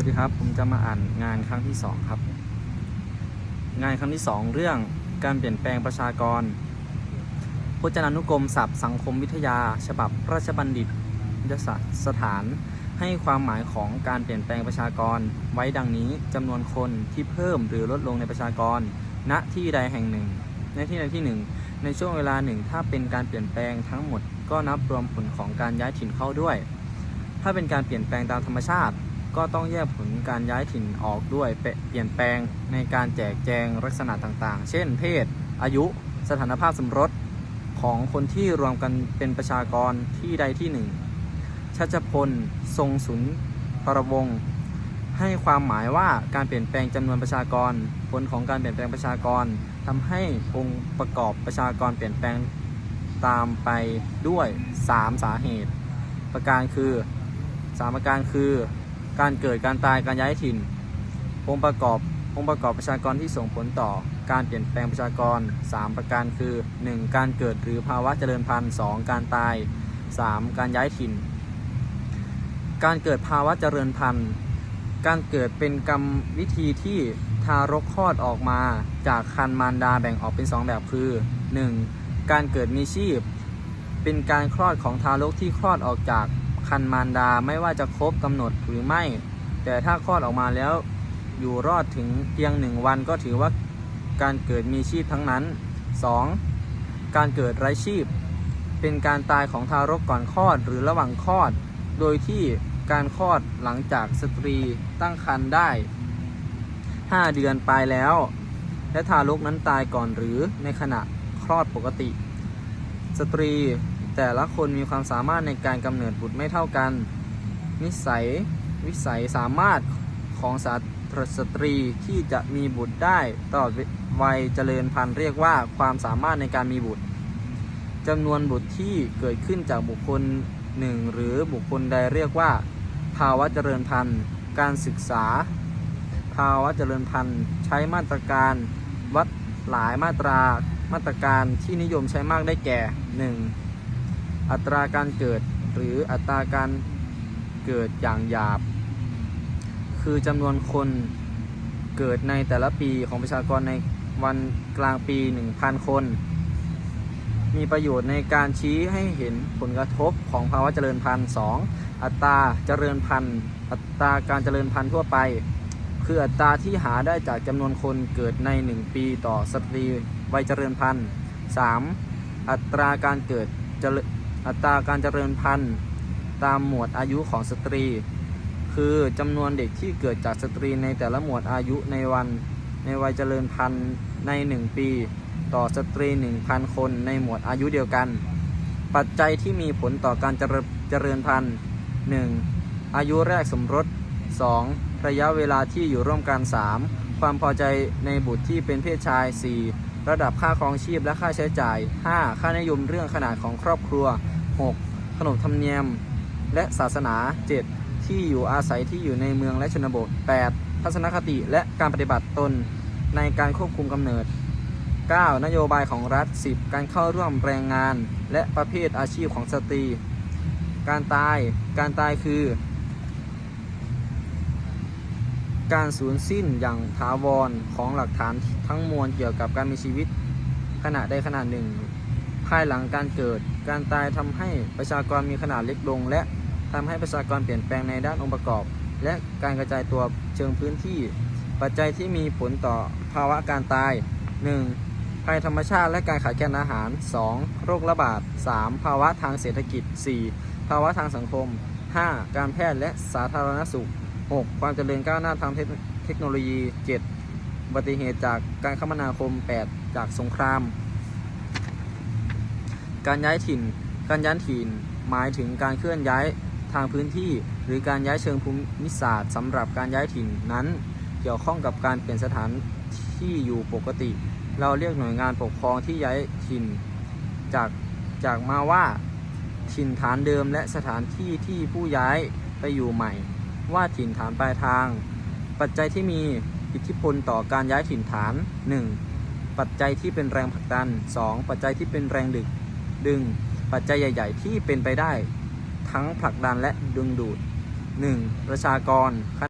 วัสดีครับผมจะมาอ่านงานครั้งที่ 2 ครับ งานครั้งที่ 2 เรื่องการเปลี่ยนแปลงประชากร พจนานุกรมศัพท์สังคมวิทยา ฉบับราชบัณฑิตยสถาน ให้ความหมายของการเปลี่ยนแปลงประชากร ไว้ดังนี้จำนวนคนที่เพิ่มหรือลดลงในประชากร ณที่ใดแห่งหนึ่ง ในที่ใดที่หนึ่งในช่วงเวลาหนึ่งถ้าเป็นการเปลี่ยนแปลงทั้งหมด ก็นับรวมผลของการย้ายถิ่นเข้าด้วย ถ้าเป็นการเปลี่ยนแปลงตามธรรมชาติ ก็ต้องแยกผลการย้ายถิ่นออกด้วยเปลี่ยนแปลงในการแจกแจงลักษณะต่างๆ เช่น เพศ อายุ สถานภาพสมรสของคนที่รวมกันเป็นประชากรที่ใดที่หนึ่งชัชพล ทรงสุนทรวงศ์ให้ความหมายว่าการเปลี่ยนแปลงจำนวนประชากร ผลของการเปลี่ยนแปลงประชากรทำให้องค์ประกอบประชากรเปลี่ยนแปลงตามไปด้วย 3 สาเหตุ ประการคือสามประการคือ การเกิดการตายการย้ายถิ่น องค์ประกอบองค์ประกอบประชากรที่ส่งผลต่อ การเปลี่ยนแปลงประชากร 3 ประการคือ 1. การเกิดหรือภาวะเจริญพันธุ์ 2. การตาย 3. การย้ายถิ่น การเกิดภาวะเจริญพันธุ์ การเกิดเป็นกรรมวิธีที่ทารกคลอดออกมาจากคันมารดาแบ่งออกเป็น 2 แบบคือ 1. การเกิดมีชีพ เป็นการคลอดของทารกที่คลอดออกจาก คันมารดาไม่ว่าจะครบกำหนดหรือไม่ แต่ถ้าคลอดออกมาแล้วอยู่รอดถึงเพียงหนึ่งวันก็ถือว่าการเกิดมีชีพทั้งนั้น 2. การเกิดไร้ชีพ เป็นการตายของทารกก่อนคลอดหรือระหว่างคลอด โดยที่การคลอดหลังจากสตรีตั้งครรภ์ได้ 5 เดือนไปแล้ว และทารกนั้นตายก่อนหรือในขณะคลอดปกติ สตรี แต่ละคนมีความสามารถในการกำเนิดบุตรไม่เท่ากัน นิสัยวิสัยสามารถของสาสตรีที่จะมีบุตรได้ตลอดวัยเจริญพันธุ์เรียกว่าความสามารถในการมีบุตรจำนวนบุตรที่เกิดขึ้นจากบุคคลหนึ่งหรือบุคคลใดเรียกว่า ภาวะเจริญพันธุ์ การศึกษา ภาวะเจริญพันธุ์ ใช้มาตรการวัดหลายมาตรามาตรการที่นิยมใช้มากได้แก่ 1. อัตราการเกิดหรืออัตราการเกิดอย่างหยาบ คือจำนวนคนเกิดในแต่ละปีของประชากรในวันกลางปี 1,000 คน มีประโยชน์ในการชี้ให้เห็นผลกระทบของภาวะเจริญพันธุ์ 2. อัตราเจริญพันธุ์ อัตราการเจริญพันธุ์ทั่วไป คืออัตราที่หาได้จากจำนวนคนเกิดใน 1 ปีต่อสตรีวัยเจริญพันธุ์ 3. อัตราการเกิดเจริญ อัตราการเจริญพันธุ์ตามหมวดอายุของสตรี คือจำนวนเด็กที่เกิดจากสตรีในแต่ละหมวดอายุในวันในวัยเจริญพันธุ์ใน 1 ปี ต่อสตรี 1,000 คนในหมวดอายุเดียวกัน ปัจจัยที่มีผลต่อการเจริญเจริญพันธุ์ 1. อายุแรกสมรส 2. ระยะเวลาที่อยู่ร่วมกัน 3. ความพอใจในบุตรที่เป็นเพศชาย 4. ระดับค่าครองชีพและค่าใช้จ่าย 5. ค่านิยมเรื่องขนาดของครอบครัว 6. ขนบธรรมเนียม และศาสนา 7. ที่อยู่อาศัยที่อยู่ในเมืองและชนบท 8. ทัศนคติและการปฏิบัติตนในการควบคุมกำเนิด 9. นโยบายของรัฐ 10. การเข้าร่วมแรงงาน และประเภทอาชีพของสตรี การตาย การตายคือ การสูญสิ้นอย่างถาวรของหลักฐานทั้งมวลเกี่ยวกับการมีชีวิตขณะใดขณะหนึ่ง ภายหลังการเกิด การตายทำให้ประชากรมีขนาดเล็กลง และทำให้ประชากรเปลี่ยนแปลงในด้านองค์ประกอบ และการกระจายตัวเชิงพื้นที่ ปัจจัยที่มีผลต่อภาวะการตาย 1. ภัยธรรมชาติและการขาดแคลนอาหาร 2. โรคระบาด 3. ภาวะทางเศรษฐกิจ 4. ภาวะทางสังคม 5. การแพทย์และสาธารณสุข 6. ความเจริญก้าวหน้าทางเทคโนโลยี 7. อุบัติเหตุจากการคมนาคม 8. จากสงคราม การย้ายถิ่น การย้ายถิ่น หมายถึงการเคลื่อนย้ายทางพื้นที่ หรือการย้ายเชิงภูมิศาสตร์สำหรับการย้ายถิ่นนั้น เกี่ยวข้องกับการเปลี่ยนสถานที่อยู่ปกติ เราเรียกหน่วยงานปกครองที่ย้ายถิ่นจากจากมาว่าถิ่นฐานเดิมและสถานที่ที่ผู้ย้ายไปอยู่ใหม่ ว่าถิ่นฐานปลายทาง ปัจจัยที่มีอิทธิพลต่อการย้ายถิ่นฐาน 1. ปัจจัยที่เป็นแรงผลักดัน 2. ปัจจัยที่เป็นแรงดึกดึง ปัจจัยใหญ่ ๆ ที่เป็นไปได้ ทั้งผลักดันและดึงดูด 1. ประชากร